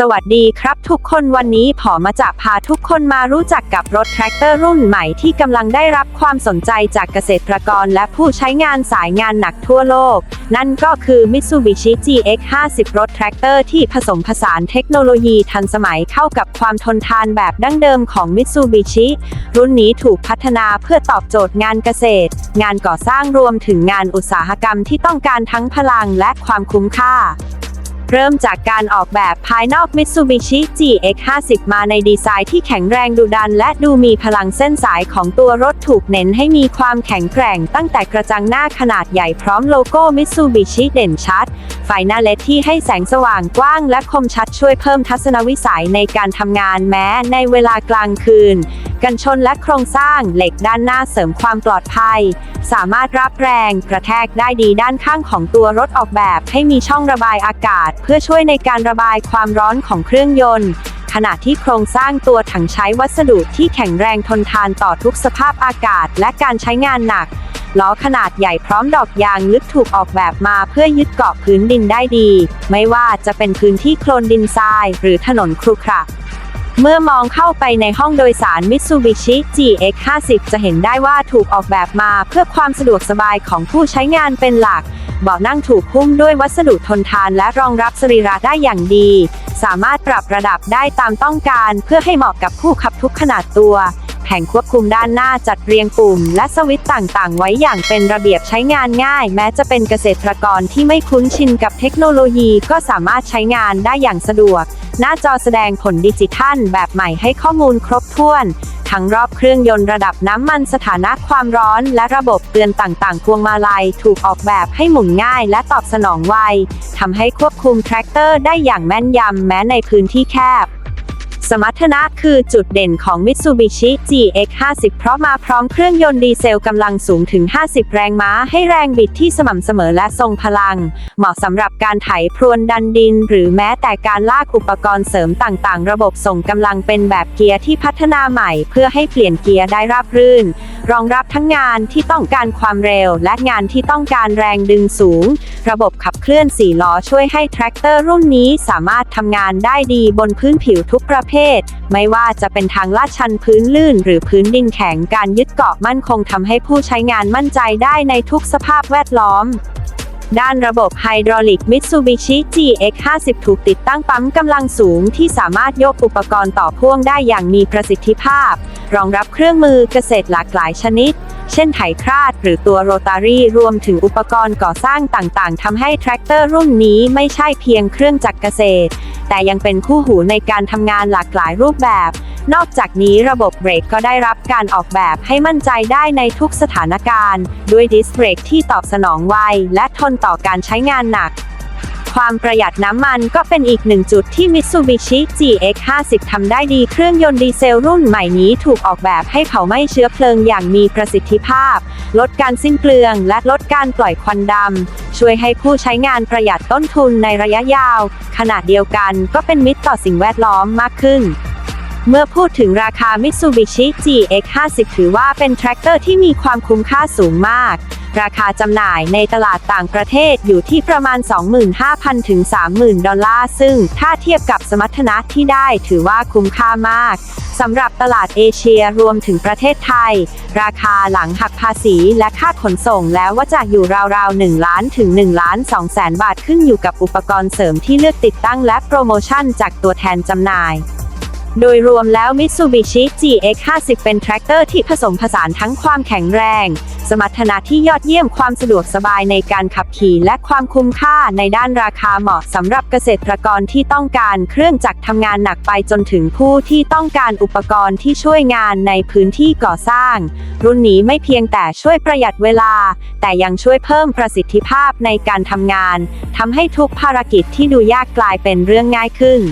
สวัสดีครับทุกคนวันนี้ผอมาจะพาทุกคนมารู้จักกับรถแทรกเตอร์รุ่นใหม่ที่กำลังได้รับความสนใจจากเกษตรกรและผู้ใช้งานสายงานหนักทั่วโลก นั่นก็คือ Mitsubishi GX50 รถแทรกเตอร์ที่ผสมผสานเทคโนโลยีทันสมัยเข้ากับความทนทานแบบดั้งเดิมของ Mitsubishi รุ่นนี้ถูกพัฒนาเพื่อตอบโจทย์งานเกษตร งานก่อสร้างรวมถึงงานอุตสาหกรรมที่ต้องการทั้งพลังและความคุ้มค่า เริ่มจากการออกแบบภายนอก Mitsubishi GX50 มาในดีไซน์ที่แข็งแรงดุดัน และดูมีพลังเส้นสายของตัวรถถูกเน้นให้มีความแข็งแกร่ง ตั้งแต่กระจังหน้าขนาดใหญ่พร้อมโลโก้ Mitsubishi เด่นชัด ไฟหน้าเลดที่ให้แสงสว่างกว้างและคมชัดช่วยเพิ่มทัศนวิสัยในการทำงานแม้ในเวลากลางคืน กันชนและโครงสร้างเหล็กด้านหน้าเสริมความปลอดภัย สามารถรับแรงกระแทกได้ดีด้านข้างของตัวรถออกแบบให้มีช่องระบายอากาศ เพื่อช่วยในการระบายความร้อนของเครื่องยนต์ขณะที่โครงสร้างตัวถังใช้วัสดุที่แข็งแรงทนทานต่อทุกสภาพอากาศและการใช้งานหนัก ล้อขนาดใหญ่พร้อมดอกยางลึกถูกออกแบบมาเพื่อยึดเกาะพื้นดินได้ดี ไม่ว่าจะเป็นพื้นที่โคลนดินทรายหรือถนนครุขระ เมื่อมองเข้าไปในห้องโดยสาร Mitsubishi GX50 จะเห็นได้ว่าถูกออกแบบมาเพื่อความสะดวกสบายของผู้ใช้งานเป็นหลัก เบาะนั่งถูกหุ้มด้วยวัสดุทนทานและรองรับสรีระได้อย่างดี สามารถปรับระดับได้ตามต้องการ เพื่อให้เหมาะกับผู้ขับทุกขนาดตัว แผงควบคุมด้านหน้าจัดเรียงปุ่ม และสวิตช์ต่างๆ ไว้อย่างเป็นระเบียบใช้งานง่าย แม้จะเป็นเกษตรกรที่ไม่คุ้นชินกับเทคโนโลยีก็สามารถใช้งานได้อย่างสะดวก หน้าจอแสดงผลดิจิทัล แบบใหม่ให้ข้อมูลครบถ้วน ทั้งรอบเครื่องยนต์ระดับน้ำมันสถานะความร้อน และระบบเตือนต่างๆ พวงมาลัยถูกออกแบบให้หมุนง่าย และตอบสนองไวทำให้ควบคุมแทรกเตอร์ได้อย่างแม่นยำแม้ในพื้นที่แคบ สมรรถนะคือจุดเด่นของ Mitsubishi GX50 เพราะมาพร้อมเครื่องยนต์ดีเซลกำลังสูงถึง 50 แรงม้าให้แรงบิดที่สม่ำเสมอและทรงพลัง เหมาะสำหรับการไถพรวนดันดิน หรือแม้แต่การลากอุปกรณ์เสริมต่างๆ ระบบส่งกำลังเป็นแบบเกียร์ที่พัฒนาใหม่ เพื่อให้เปลี่ยนเกียร์ได้ราบรื่น รองรับทั้งงานที่ต้องการความเร็ว และงานที่ต้องการแรงดึงสูง ระบบขับเคลื่อน4ล้อช่วยให้แทรกเตอร์รุ่นนี้สามารถทำงานได้ดีบนพื้นผิวทุกประเภเภท ไม่ว่าจะเป็นทางลาดชันพื้นลื่น หรือพื้นดินแข็งการยึดเกาะมั่นคงทำให้ผู้ใช้งานมั่นใจได้ในทุกสภาพแวดล้อมด้านระบบไฮดรอลิก Mitsubishi GX50 ถูกติดตั้งปั๊มกำลังสูงที่สามารถยกอุปกรณ์ต่อพ่วงได้อย่างมีประสิทธิภาพ รองรับเครื่องมือเกษตรหลากหลายชนิด เช่นไถคราดหรือตัวโรตารี่รวมถึงอุปกรณ์ก่อสร้างต่างๆทำให้แทรกเตอร์รุ่นนี้ไม่ใช่เพียงเครื่องจักรเกษตร แต่ยังเป็นคู่หูในการทำงานหลากหลายรูปแบบ นอกจากนี้ระบบเบรกก็ได้รับการออกแบบให้มั่นใจได้ในทุกสถานการณ์ ด้วยดิสเบรกที่ตอบสนองไวและทนต่อการใช้งานหนักความประหยัดน้ำมันก็เป็นอีกหนึ่งจุดที่ Mitsubishi GX50 ทำได้ดีเครื่องยนต์ดีเซลรุ่นใหม่นี้ถูกออกแบบให้เผาไหม้เชื้อเพลิงอย่างมีประสิทธิภาพ ลดการสิ้นเปลืองและลดการปล่อยควันดำ ช่วยให้ผู้ใช้งานประหยัดต้นทุนในระยะยาว ขณะเดียวกันก็เป็นมิตรต่อสิ่งแวดล้อมมากขึ้น เมื่อพูดถึงราคา Mitsubishi GX50 ถือว่าเป็นแทรกเตอร์ที่มีความคุ้มค่าสูงมาก ราคาจำหน่ายในตลาดต่างประเทศอยู่ที่ประมาณ 25,000 ถึง 30,000 ดอลลาร์ ซึ่งถ้าเทียบกับสมรรถนะที่ได้ถือว่าคุ้มค่ามากสำหรับตลาดเอเชียรวมถึงประเทศไทย ราคาหลังหักภาษีและค่าขนส่งแล้วว่าจะอยู่ราวๆ 1 ล้านถึง1ล้าน2แสนบาทขึ้นอยู่กับอุปกรณ์เสริมที่เลือกติดตั้งและโปรโมชั่นจากตัวแทนจำหน่าย โดยรวมแล้ว Mitsubishi GX50 เป็นแทรกเตอร์ที่ผสมผสานทั้งความแข็งแรง สมรรถนะที่ยอดเยี่ยมความสะดวกสบายในการขับขี่และความคุ้มค่าในด้านราคาเหมาะสำหรับเกษตรกรที่ต้องการเครื่องจักรทำงานหนักไปจนถึงผู้ที่ต้องการอุปกรณ์ที่ช่วยงานในพื้นที่ก่อสร้าง รุ่นนี้ไม่เพียงแต่ช่วยประหยัดเวลา แต่ยังช่วยเพิ่มประสิทธิภาพในการทำงานทำให้ทุกภารกิจที่ดูยากกลายเป็นเรื่องง่ายขึ้น